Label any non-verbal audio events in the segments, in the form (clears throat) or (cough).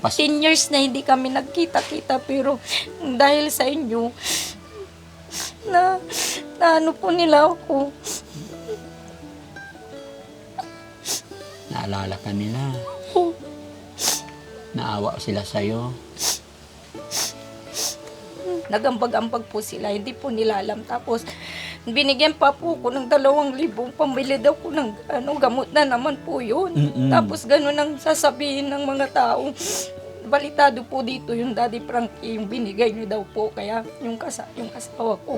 Pas- 15 years na hindi kami nagkita-kita pero dahil sa inyo na, na ano po nila ako. Naalala ka nila. Naawa sila sa'yo. Nagambag-ambag po sila, hindi po nila alam. Tapos, binigyan pa po ko ng dalawang libong pambili daw ko ng ano, gamot na naman po yun. Mm-mm. Tapos, ganun ang sasabihin ng mga taong balitado po dito yung Daddy Frankie, yung binigay niyo daw po. Kaya, yung, kasa, yung kasawa ko.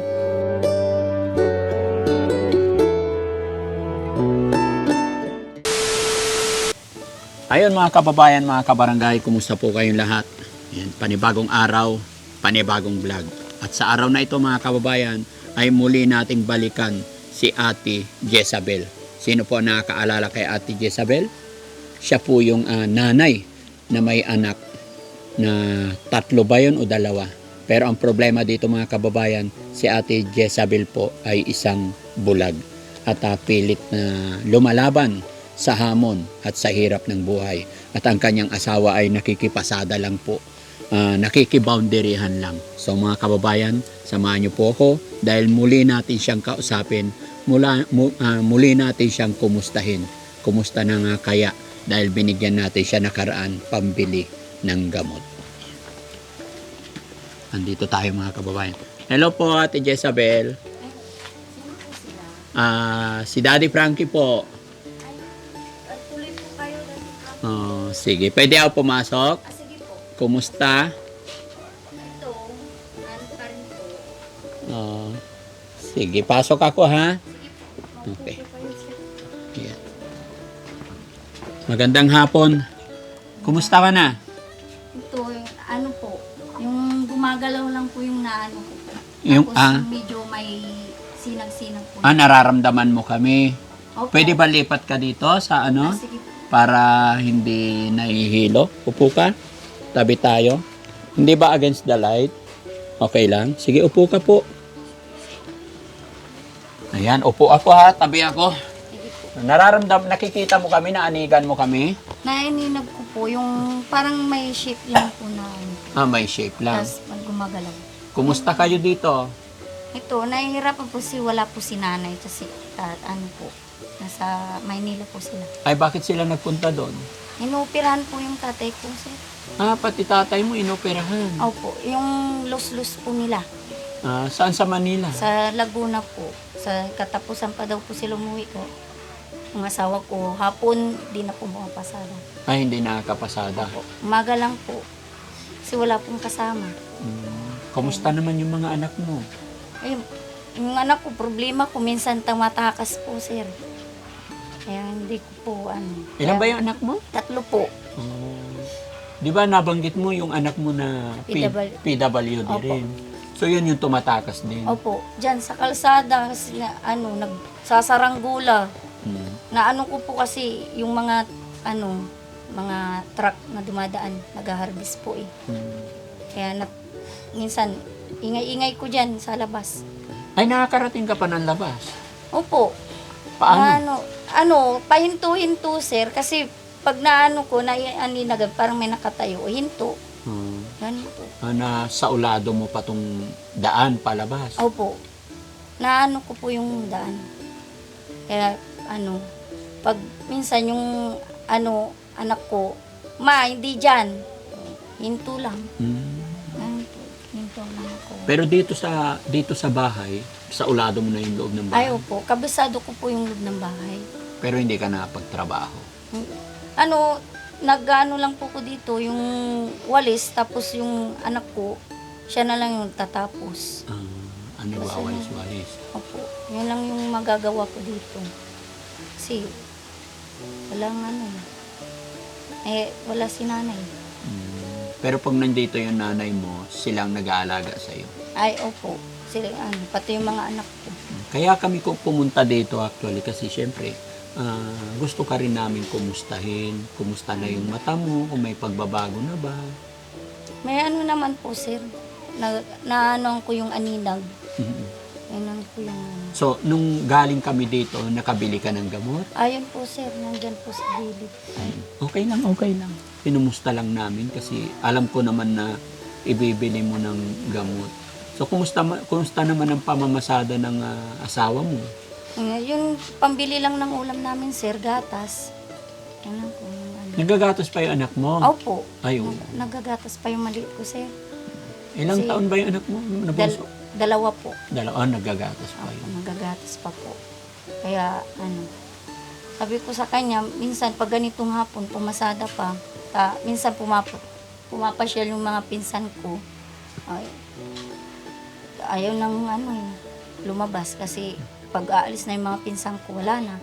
Ayun mga kababayan, mga kabarangay, kumusta po kayong lahat? Yan, panibagong araw, panibagong vlog. At sa araw na ito mga kababayan, ay muli nating balikan si Ate Jezabel. Sino po nakakaalala kay Ate Jezabel? Siya po yung ah, nanay na may anak na tatlo ba yun o dalawa? Pero ang problema dito mga kababayan, si Ate Jezabel po ay isang bulag at ah, pilit na lumalaban sa hamon at sa hirap ng buhay. At ang kanyang asawa ay nakikipasada lang po. Uh, nakikiboundaryhan lang. So mga kababayan, samahan niyo po ako dahil muli natin siyang kausapin, mula, mu- ah, muli natin siyang kumustahin. Kumusta na nga kaya dahil binigyan natin siya nakaraan pambili ng gamot. Andito tayo mga kababayan. Hello po Ate Jezabel. Ah, si Daddy Frankie po. Tuloy po kayo, Oh, sige, pwede ako pumasok? Kumusta? Ito, ano pa rin po. Oh, sige, pasok ako ha. Okay. Yeah. Magandang hapon. Kumusta ka na? Ito, yung ano po, yung gumagalaw lang po yung naano ko po. Yung, Tapos ah. medyo may sinag-sinag po. Ah, nararamdaman mo kami. Opo. Pwede ba lipat ka dito sa ano? Ah, sige po. Para hindi nahihilo? Upo ka. Tabi tayo. Hindi ba against the light? Okay lang? Sige, upo ka po. Ayan, upo ako ha. Tabi ako. Nararamdam, nakikita mo kami, naanigan mo kami. Naininag ko po, yung parang may shape lang po na ano. Ah, may shape lang. Tapos pag gumagalaw. Kumusta kayo dito? Ito, nahihirapan po si wala po si nanay kasi ah, ano po, nasa Maynila po sila. Ay, bakit sila nagpunta doon? Inupirahan po yung tatay ko sir. Ah, pati tatay mo inoperahan. Opo, yung lus-lus po nila. Ah, saan sa Manila? Sa Laguna po. Sa katapusan pa daw po sila umuwi ko. Ang asawa ko, hapon, di na po pumapasada. Ay, hindi nakakapasada. Umaga lang po. Kasi wala pong kasama. Hmm. Kumusta naman yung mga anak mo? Ayun, yung anak ko, problema ko, minsan tamatakas po, sir. Kaya hindi ko po, ano. Ilan Kaya- ba yung anak mo? Tatlo po. Oh. Di ba nabanggit mo yung anak mo na P- PW. PWD Opo. rin? So yun yung tumatakas din. Opo, dyan sa kalsada, kasi na, ano, nagsasaranggula. Hmm. Na ano ko po kasi, yung mga, ano, mga truck na dumadaan, nag-harvest po eh. Hmm. Kaya na, minsan, ingay-ingay ko dyan sa labas. Ay, nakakarating ka pa ng labas. Opo. Paano? Ano, ano, pahinto-hinto, sir. Kasi pag naano ko, na aninagad, parang may nakatayo, hinto. Hmm. Ganun po. Ah, na sa ulado mo pa tong daan palabas. Opo. Naano ko po yung daan. Kaya, ano, pag minsan yung, ano, anak ko, ma, hindi dyan. Hinto lang. Hmm. Ganun po. Hinto lang ako. Pero dito sa dito sa bahay, sa ulado mo na yung loob ng Ay, bahay. opo. Kabisado ko po yung loob ng bahay. Pero hindi ka nakapagtrabaho. Ano, nag-ano lang po ko dito, yung walis, tapos yung anak ko, siya na lang yung tatapos. Ah, ano Basta ba walis-walis? Opo, yun lang yung magagawa ko dito. Kasi, walang ano, eh, wala si nanay. Hmm. Pero pag nandito yung nanay mo, silang nag-aalaga sa iyo. Ay, opo, sila, ano, pati yung mga anak ko. Kaya kami ko pumunta dito actually kasi syempre ah, gusto ka rin namin kumustahin. Kumusta na yung mata mo, kung may pagbabago na ba. May ano naman po, sir, na, na ano ko yung aninag. Mhm. Lang po yung ano. So, nung galing kami dito, nakabili ka ng gamot? Ayun po sir, nandyan po sa gilid. Okay lang, okay lang. Pinumusta lang namin kasi alam ko naman na ibibili mo ng gamot. So, kumusta, kumusta naman ang pamamasada ng ah, asawa mo? Yung pambili lang ng ulam namin sir, gatas. Yun lang po yung ano. Nagagatos pa yung anak mo? Opo, Ay, oo. nag- nagagatas pa yung maliit ko sir. Ilang Si- taon ba yung anak mo? Yung Dal- nabunso? dalawa po. Dalawa, ah, nagagatos pa Opo, yun. nagagatas pa po. Kaya ano, sabi ko sa kanya, minsan pag ganitong hapon, pumasada pa, ta, minsan pumap pumapasyal yung mga pinsan ko. Ay, ayaw nang ano eh, lumabas kasi pag aalis na yung mga pinsan ko, wala na.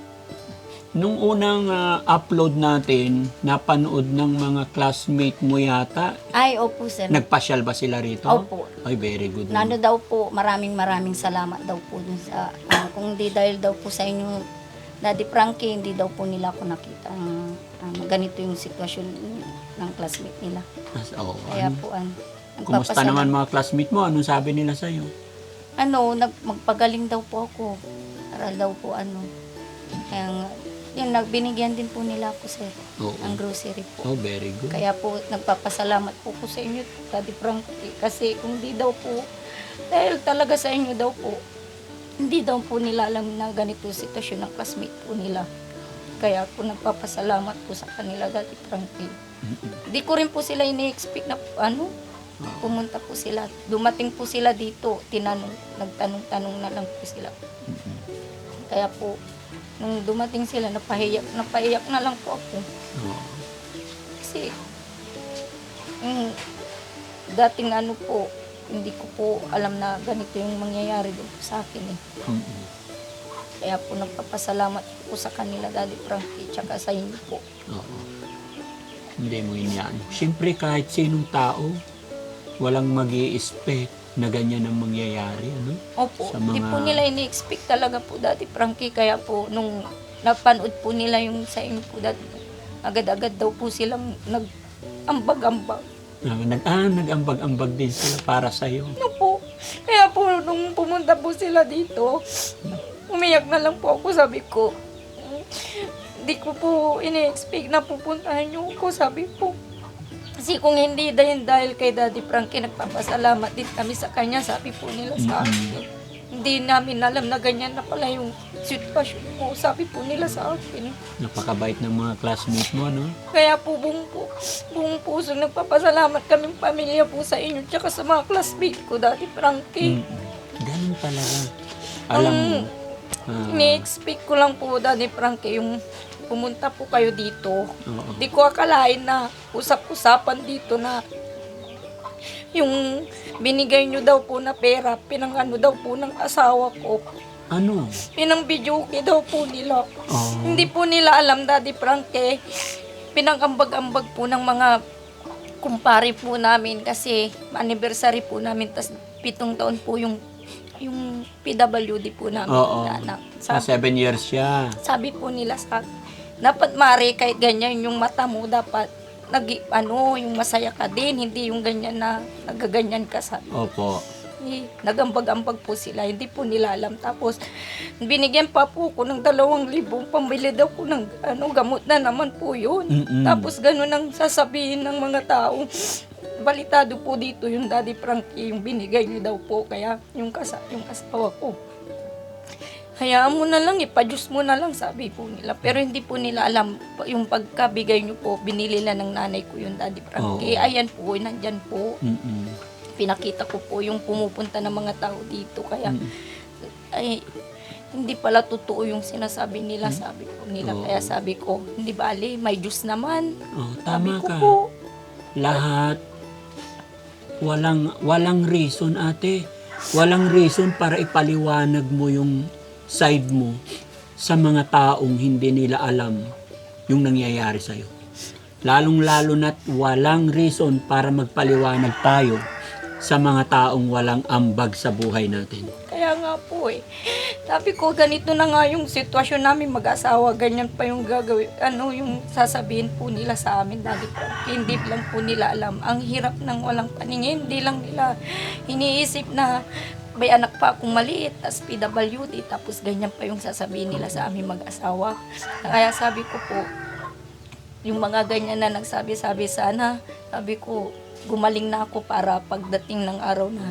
Nung unang ah, upload natin, napanood ng mga classmate mo yata, Ay, opo sir. nagpasyal ba sila rito? Opo. Ay, very good. Nano daw po, maraming maraming salamat daw po dun sa, ano, kung hindi dahil daw po sa inyo, Daddy Frankie, hindi daw po nila ako nakita ang ang ganito yung sitwasyon ng classmate nila. As, oh, Kaya ano? po, an, Kumusta nagpapasalamat- naman mga classmate mo? Anong sabi nila sa'yo? Ano, nag, magpagaling daw po ako. Para daw po ano. Kaya, yun, nagbinigyan din po nila ako sir, Oo. ng grocery po. Oh, very good. Kaya po, nagpapasalamat po ko sa inyo, Daddy Frankie. Kasi kung di daw po, dahil talaga sa inyo daw po, hindi daw po nila alam na ganito sitwasyon ng classmate po nila. Kaya po nagpapasalamat po sa kanila, Daddy Frankie. Di ko rin po sila ini-expect na ano, pumunta po sila. Dumating po sila dito, tinanong, nagtanong-tanong na lang po sila. Kaya po, nung dumating sila, napahiyak, napahiyak na lang po ako. Kasi, yung dating ano po, hindi ko po alam na ganito yung mangyayari doon po sa akin eh. Mm-mm. Kaya po nagpapasalamat po sa kanila, Daddy Frankie, tsaka sa inyo po. Oo. Hindi mo inyan. Siyempre, kahit sinong tao, walang mag expect na ganyan ang mangyayari. Ano? Opo, Sa hindi mga- po nila ini-expect talaga po, Daddy Frankie. Kaya po, nung napanood po nila yung sa inyo po, Daddy, agad-agad daw po silang nag-ambag-ambag. Ah, Nag, ah, nag-ambag-ambag din sila para sa'yo. Ano po? Kaya po, nung pumunta po sila dito, umiyak na lang po ako. Sabi ko, hindi ko po ini-expect na pupuntahan niyo ako. Sabi po, kasi kung hindi dahil, dahil kay Daddy Frankie, nagpapasalamat din kami sa kanya. Sabi po nila sa akin. Hindi namin alam na ganyan na pala yung sitwasyon mo. Sabi po nila sa akin. Napakabait ng mga classmates mo, no? Kaya po buong, po, buong puso nagpapasalamat kaming pamilya po sa inyo tsaka sa mga classmate ko, Daddy Frankie. Mm. Ganun talaga. Alam mo, ah, Ni-expect ko lang po, Daddy Frankie, yung pumunta po kayo dito. oo. Di ko akalain na usap-usapan dito na yung binigay nyo daw po na pera, pinangano daw po ng asawa ko. ano? Pinang videoke daw po nila. Oh, Hindi po nila alam, Daddy Frankie. Pinangambag-ambag po ng mga kumpare po namin kasi anniversary po namin. tas pitong taon po yung yung PWD po namin Oo. na anak. sa Sabi, seven years siya. sabi po nila sa dapat mare kahit ganyan yung mata mo dapat nag ano yung masaya ka din hindi yung ganyan na nagaganyan ka sa Opo. eh, nagambag-ambag po sila, hindi po nila alam. Tapos, binigyan pa po ko ng dalawang libong pambili daw po ng ano, gamot na naman po yun. Mm-mm. Tapos, ganun ang sasabihin ng mga tao. Balitado po dito yung Daddy Frankie, yung binigay niyo daw po. Kaya, yung, kasa, yung asawa ko. Hayaan mo na lang, ipa-juice mo na lang, sabi po nila. Pero hindi po nila alam, yung pagkabigay niyo po, binili lang ng nanay ko yung Daddy Frankie. Oo. Ayan po, nandyan po Mm-mm. pinakita ko po yung pumupunta ng mga tao dito. Kaya, Mm. ay, hindi pala totoo yung sinasabi nila, sabi ko nila. Oo. Kaya sabi ko, hindi bali, may Diyos naman. Oh, Sabi tama ko ka. po, Lahat walang walang reason ate. Walang reason para ipaliwanag mo yung side mo sa mga taong hindi nila alam yung nangyayari sa iyo. Lalong-lalo na't walang reason para magpaliwanag tayo sa mga taong walang ambag sa buhay natin. kaya nga po eh. Sabi ko, ganito na nga yung sitwasyon namin mag-asawa, ganyan pa yung gagawin, ano yung sasabihin po nila sa amin, Daddy Frankie. Hindi lang po nila alam. Ang hirap ng walang paningin, hindi lang nila iniisip na may anak pa akong maliit, tas PWD, tapos ganyan pa yung sasabihin nila sa aming mag-asawa. Kaya sabi ko po, yung mga ganyan na nagsabi-sabi sana, sabi ko, gumaling na ako para pagdating ng araw na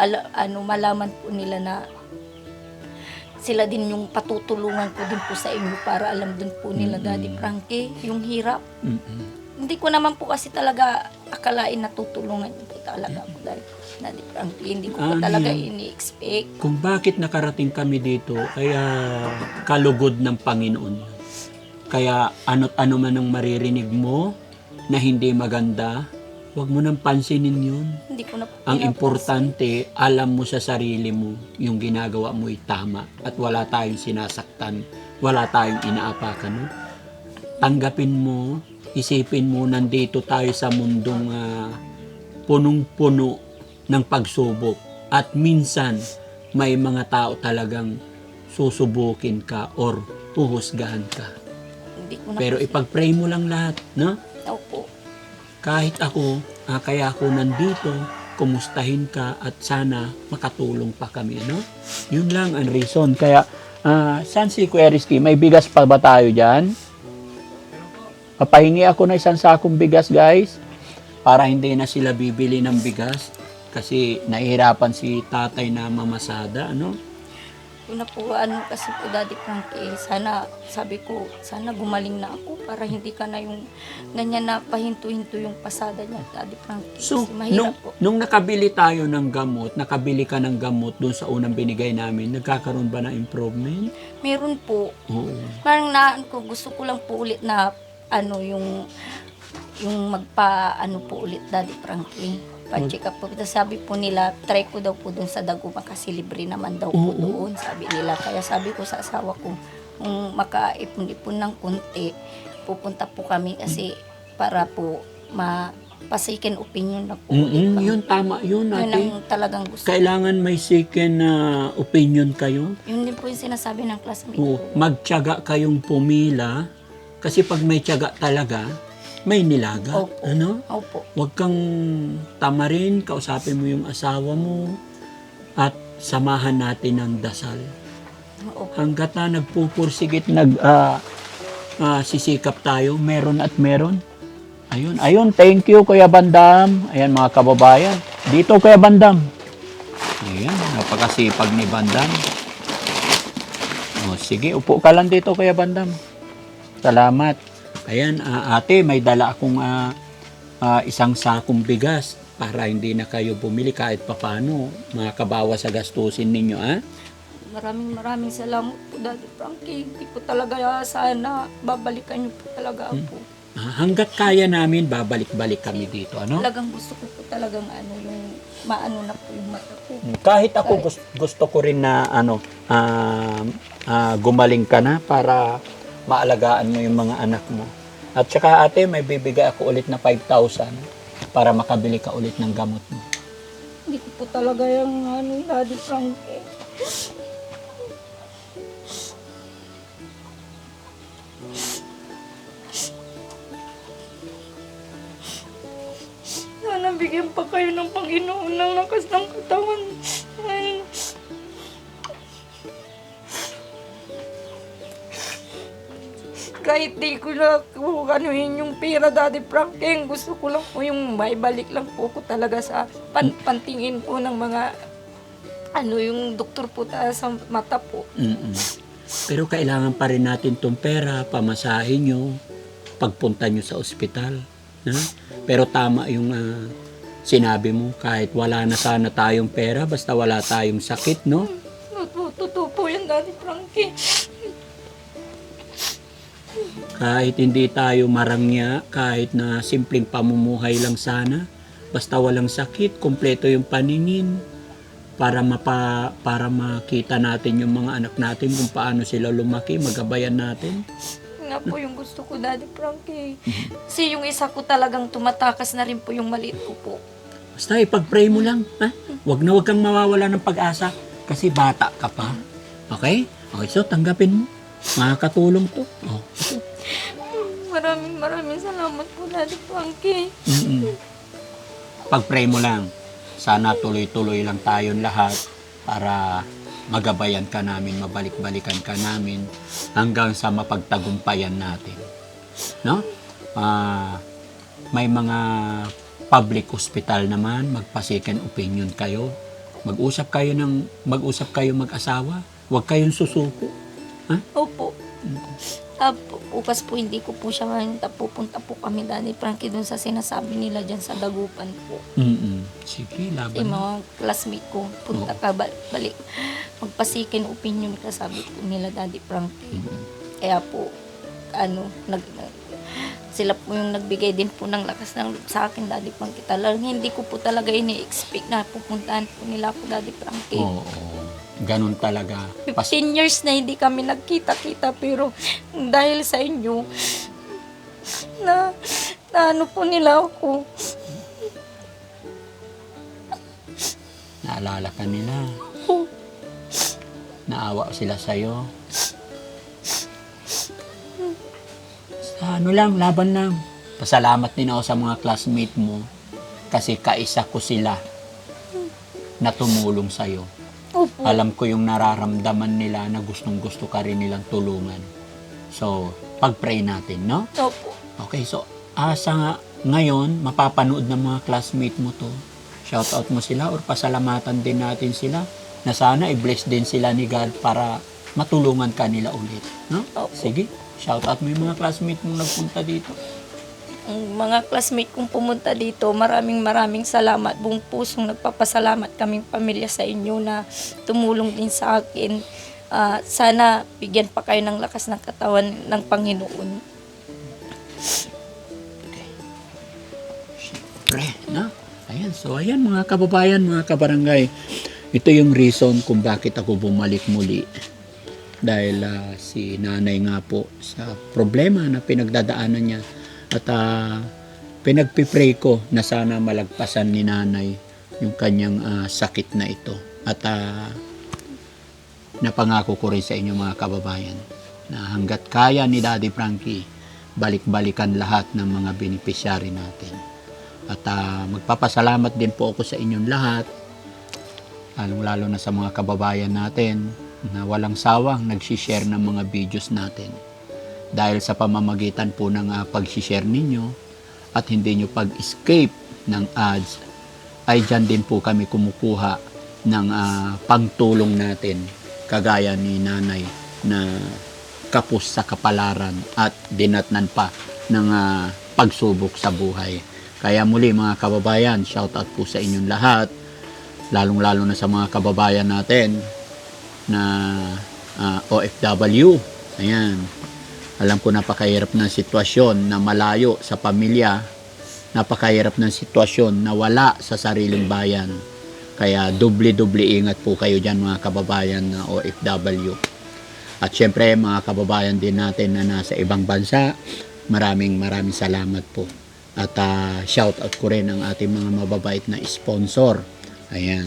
ala, ano, malaman po nila na sila din yung patutulungan ko din po sa inyo para alam din po nila, Daddy Frankie, yung hirap. Mm-mm. Hindi ko naman po kasi talaga akalain na tutulungan niyo po talaga ako, Daddy, Daddy Frankie. Hindi ko po Ano talaga yan? ini-expect. Kung bakit nakarating kami dito, kaya kalugod ng Panginoon yun. Kaya ano't ano man ang maririnig mo na hindi maganda, huwag mo nang pansinin yun. Hindi ko na po Ang pinapansin. importante, alam mo sa sarili mo, yung ginagawa mo ay tama at wala tayong sinasaktan, wala tayong inaapakan. No? Tanggapin mo, isipin mo, nandito tayo sa mundong ah, punong-puno ng pagsubok. At minsan, may mga tao talagang susubukin ka or puhusgahan ka. Hindi ko na Pero ipag-pray mo lang lahat, no? Opo. kahit ako, ah, kaya ako nandito, kumustahin ka at sana makatulong pa kami, ano? Yun lang ang reason. Kaya, ah, saan si Rizky? May bigas pa ba tayo dyan? Papahingi ako na isang sakong bigas, guys. Para hindi na sila bibili ng bigas. Kasi nahihirapan si tatay na mamasada, ano? Yun na po, ano kasi po, Daddy Frankie, sana, sabi ko, sana gumaling na ako para hindi ka na yung ganyan na pahinto-hinto yung pasada niya, Daddy Frankie. So, nung, po. nung nakabili tayo ng gamot, nakabili ka ng gamot doon sa unang binigay namin, nagkakaroon ba ng improvement? Meron po, Oo. parang na, ko, gusto ko lang po ulit na, ano, yung, yung magpa, ano po ulit, Daddy Frankie. Pa-check up po. Tapos sabi po nila, try ko daw po doon sa Daguma kasi libre naman daw po Oo. doon, sabi nila. Kaya sabi ko sa asawa ko, kung makaipon-ipon ng kunti, pupunta po kami kasi para po mapasikin opinion na po. kami. yun, tama yun, Yun ate. ang talagang gusto. Kailangan may second na opinion kayo. Yun din po yung sinasabi ng classmate Oo, ko. magtiyaga kayong pumila. Kasi pag may tiyaga talaga, may nilaga. Opo. Ano? Opo. Huwag kang tamarin, kausapin mo yung asawa mo, at samahan natin ng dasal. Opo. Hanggat na nagpupursigit, nag, ah, ah, sisikap tayo, meron at meron. Ayun, ayun, thank you Kuya Bandam. Ayan mga kababayan. Dito Kuya Bandam. Ayan, napakasipag ni Bandam. O, sige, upo ka lang dito Kuya Bandam. Salamat. Ayan, ah, ate, may dala akong ah, ah, isang sakong bigas para hindi na kayo bumili kahit papano. Makakabawa sa gastusin ninyo, ah. Maraming maraming salamat po, Daddy Frankie. Hindi po talaga sana babalikan niyo po talaga ako. Ah, hanggat kaya namin, babalik-balik kami dito, ano? Talagang gusto ko po talagang ano, yung maano na po yung mata ko. Kahit ako gusto, gusto ko rin na ano, ah, ah, gumaling ka na para maalagaan mo yung mga anak mo. At saka ate, may bibigay ako ulit na 5,000 para makabili ka ulit ng gamot mo. Hindi ko po talaga yung ano, Daddy Frankie. Sana bigyan pa kayo ng Panginoon ng lakas ng katawan. Ay. Kahit di ko na kung ano yun yung pera, Daddy Frankie, gusto ko lang po yung may balik lang po ko talaga sa pan pantingin po ng mga ano yung doktor po ta- sa mata po. Mm-mm. Pero kailangan pa rin natin tong pera, pamasahin nyo, pagpunta nyo sa ospital. Na? Pero tama yung ah, sinabi mo, kahit wala na sana tayong pera, basta wala tayong sakit, no? Totoo, totoo po yan, Daddy Frankie. Kahit hindi tayo marangya, kahit na simpleng pamumuhay lang sana, basta walang sakit, kompleto yung paningin, para mapa para makita natin yung mga anak natin kung paano sila lumaki, magabayan natin. Nga po yung gusto ko, Daddy Frankie. Kasi yung isa ko talagang tumatakas na rin po yung maliit ko po. Basta ipag-pray mo lang, ha? Huwag na huwag kang mawawala ng pag-asa kasi bata ka pa. Okay? Okay, so tanggapin mo. Makakatulong to. Oh. Maraming maraming salamat po, Daddy Frankie. Mm-mm. Pag-pray mo lang. Sana tuloy-tuloy lang tayong lahat para magabayan ka namin, mabalik-balikan ka namin hanggang sa mapagtagumpayan natin. No? Ah, may mga public hospital naman, magpa-second opinion kayo. Mag-usap kayo ng mag-usap kayo mag-asawa. Huwag kayong susuko. Opo. Tapos, bukas po hindi ko po siya makita. Pupunta po kami, Daddy Frankie, dun sa sinasabi nila dyan sa dagupan po. Mm-mm. Sige, Yung laban. mga classmate ko, punta ka, balik, balik. Magpasikin opinion ka, sabi po nila, Daddy Frankie. Kaya po, ano, nag, sila po yung nagbigay din po ng lakas ng loob sa akin, Daddy Frankie. Talagang hindi ko po talaga ini-expect na pupuntahan po nila po, Daddy Frankie. Oo. Ganun talaga. Pas- 15 years na hindi kami nagkita-kita pero dahil sa inyo na, na ano po nila ako. naalala ka nila. Naawa sila sa'yo. Sa ano lang, laban lang. Pasalamat din ako sa mga classmate mo kasi kaisa ko sila na tumulong sa'yo. Opo. Alam ko yung nararamdaman nila na gustong gusto ka rin nilang tulungan. So, pag-pray natin, no? Opo. Okay, so asa nga ngayon mapapanood ng mga classmate mo to. Shout out mo sila or pasalamatan din natin sila na sana i-bless din sila ni God para matulungan ka nila ulit. No? Opo. Sige, shout out mo yung mga classmate mong nagpunta dito. Ang mga classmate kong pumunta dito, maraming maraming salamat. Buong pusong nagpapasalamat kaming pamilya sa inyo na tumulong din sa akin. Ah, sana bigyan pa kayo ng lakas ng katawan ng Panginoon. Pre, no? Ayan, so ayan mga kababayan, mga kabarangay. Ito yung reason kung bakit ako bumalik muli. Dahil ah, si nanay nga po sa problema na pinagdadaanan niya. At ah, pinagpipray ko na sana malagpasan ni nanay yung kanyang ah, sakit na ito. At ah, napangako ko rin sa inyo mga kababayan na hanggat kaya ni Daddy Frankie, balik-balikan lahat ng mga beneficiary natin. At ah, magpapasalamat din po ako sa inyong lahat, lalong-lalo na sa mga kababayan natin na walang sawang nagsishare ng mga videos natin. Dahil sa pamamagitan po ng uh, pag-share ninyo at hindi nyo pag-escape ng ads, ay dyan din po kami kumukuha ng ah, pangtulong natin kagaya ni nanay na kapos sa kapalaran at dinatnan pa ng ah, pagsubok sa buhay. Kaya muli mga kababayan, shout out po sa inyong lahat, lalong-lalo na sa mga kababayan natin na ah, OFW. Ayan. Alam ko napakahirap ng sitwasyon na malayo sa pamilya, napakahirap ng sitwasyon na wala sa sariling bayan. Kaya doble-doble ingat po kayo dyan mga kababayan na OFW. At syempre mga kababayan din natin na nasa ibang bansa, maraming maraming salamat po. At ah, shout out ko rin ang ating mga mababait na sponsor. Ayan,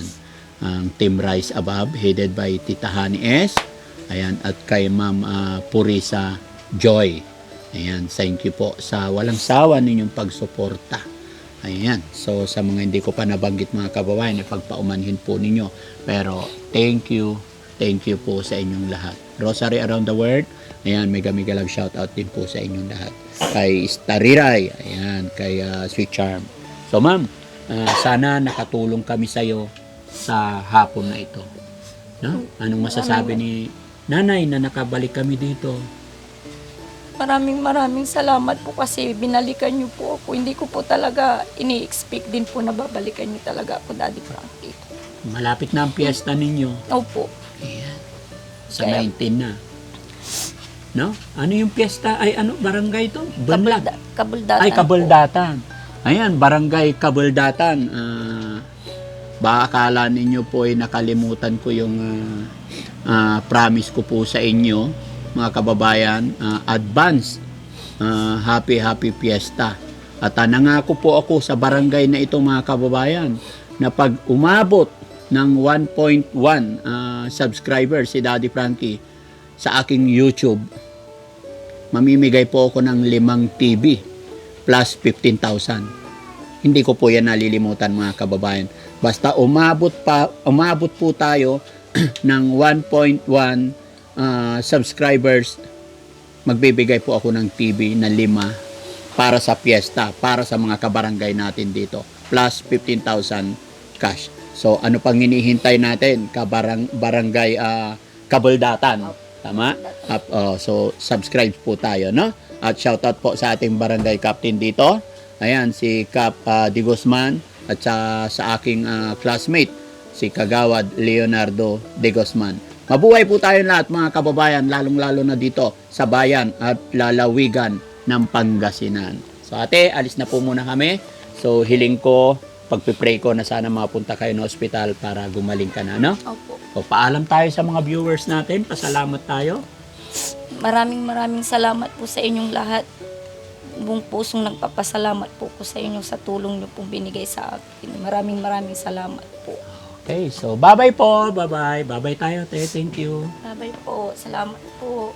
ang Team Rise Above headed by Tita Hani S. Ayan, at kay Ma'am ah, Purisa Joy. Ayan, thank you po sa walang sawa ninyong pagsuporta. Ayan, so sa mga hindi ko pa nabanggit mga kababayan, ipagpaumanhin po ninyo. Pero thank you, thank you po sa inyong lahat. Rosary Around the World, ayan, mega mega love shout out din po sa inyong lahat. Kay Stariray, ayan, kay ah, Sweet Charm. So ma'am, ah, sana nakatulong kami sa iyo sa hapon na ito. No? Anong masasabi ni nanay na nakabalik kami dito? Maraming maraming salamat po kasi binalikan niyo po ako. Hindi ko po talaga ini-expect din po na babalikan niyo talaga ako, Daddy Frankie. Malapit na ang piyesta ninyo. Opo. Ayan. Sa Kaya- 19 na. No? Ano yung piyesta? Ay, ano? Barangay to? Bunlag. Kabulda, kabuldatan Ay, po. Ayan, Barangay Kabuldatan. Ah, baka akala ninyo po ay nakalimutan ko yung ah, ah, promise ko po sa inyo, mga kababayan, ah, advance ah, happy happy fiesta. At nangako po ako sa barangay na ito mga kababayan na pag umabot ng 1.1 ah, subscribers si Daddy Frankie sa aking YouTube, mamimigay po ako ng limang TV plus 15,000. Hindi ko po yan nalilimutan mga kababayan. Basta umabot pa umabot po tayo (clears throat) ng 1.1 ah, subscribers, magbibigay po ako ng TV na lima para sa piyesta, para sa mga kabarangay natin dito. Plus 15,000 cash. So ano pang hinihintay natin? Kabarang barangay ah, Kabaldatan. Tama? Up, oh, so subscribe po tayo, no? At shoutout po sa ating barangay captain dito. Ayan, si Cap ah, Di Guzman at sa, sa aking ah, classmate, si Kagawad Leonardo De Guzman. Mabuhay po tayo lahat mga kababayan, lalong-lalo na dito sa bayan at lalawigan ng Pangasinan. So ate, alis na po muna kami. So hiling ko, pagpipray ko na sana mapunta kayo ng ospital para gumaling ka na, no? Opo. So paalam tayo sa mga viewers natin, pasalamat tayo. Maraming maraming salamat po sa inyong lahat. Buong pusong nagpapasalamat po ko sa inyo sa tulong niyo pong binigay sa akin. Maraming maraming salamat po. Okay, so bye-bye po. Bye-bye. Bye-bye tayo, te. Thank you. Bye-bye po. Salamat po.